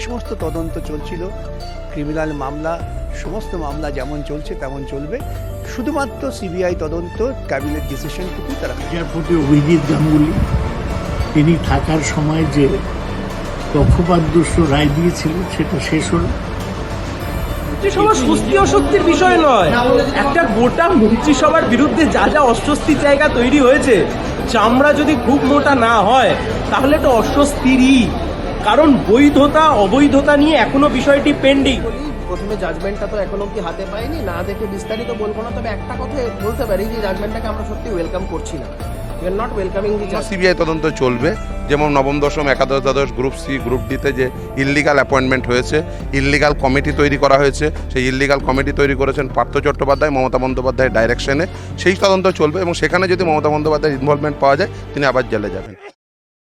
সমস্ত তদন্ত চলছিল ক্রিমিনাল মামলা সমস্ত মামলা যেমন চলছে তেমন চলবে। শুধুমাত্র সিবিআই তদন্ত ক্যাবিনেট ডিসিশনটুকুই তারা বিচারপতি অভিজিৎ গাঙ্গুলি তিনি থাকার সময় যে পক্ষপাতদুষ্ট রায় দিয়েছিলেন সেটা শেষ হলো। স্বস্তি অস্বস্তির বিষয় নয়। একটা গোটা মন্ত্রিসভার বিরুদ্ধে যা যা অস্বস্তির জায়গা তৈরি হয়েছে চামড়া যদি খুব মোটা না হয় তাহলে তো অস্বস্তিরই। কারণ বৈধতা অবৈধতা নিয়ে এখনও বিষয়টি পেন্ডিং প্রথমে জাজমেন্টটা তো এখন অব্দি হাতে পাইনি। না দেখে বিস্তারিত বলব না তবে একটা কথা বলতে পারি যে জাজমেন্টটাকে আমরা সত্যি ওয়েলকাম করছি না। নট ওয়েলকামিং সিবিআই তদন্ত চলবে। যেমন নবম দশম একাদশ দ্বাদশ গ্রুপ সি গ্রুপ ডিতে যে ইললিগাল অ্যাপয়েন্টমেন্ট হয়েছে ইললিগাল কমিটি তৈরি করা হয়েছে সেই ইললিগাল কমিটি তৈরি করেছেন পার্থ চট্টোপাধ্যায় মমতা বন্দ্যোপাধ্যায়ের ডাইরেকশনে সেই তদন্ত চলবে এবং সেখানে যদি মমতা বন্দ্যোপাধ্যায়ের ইনভলভমেন্ট পাওয়া যায় তিনি আবার জেলে যাবেন।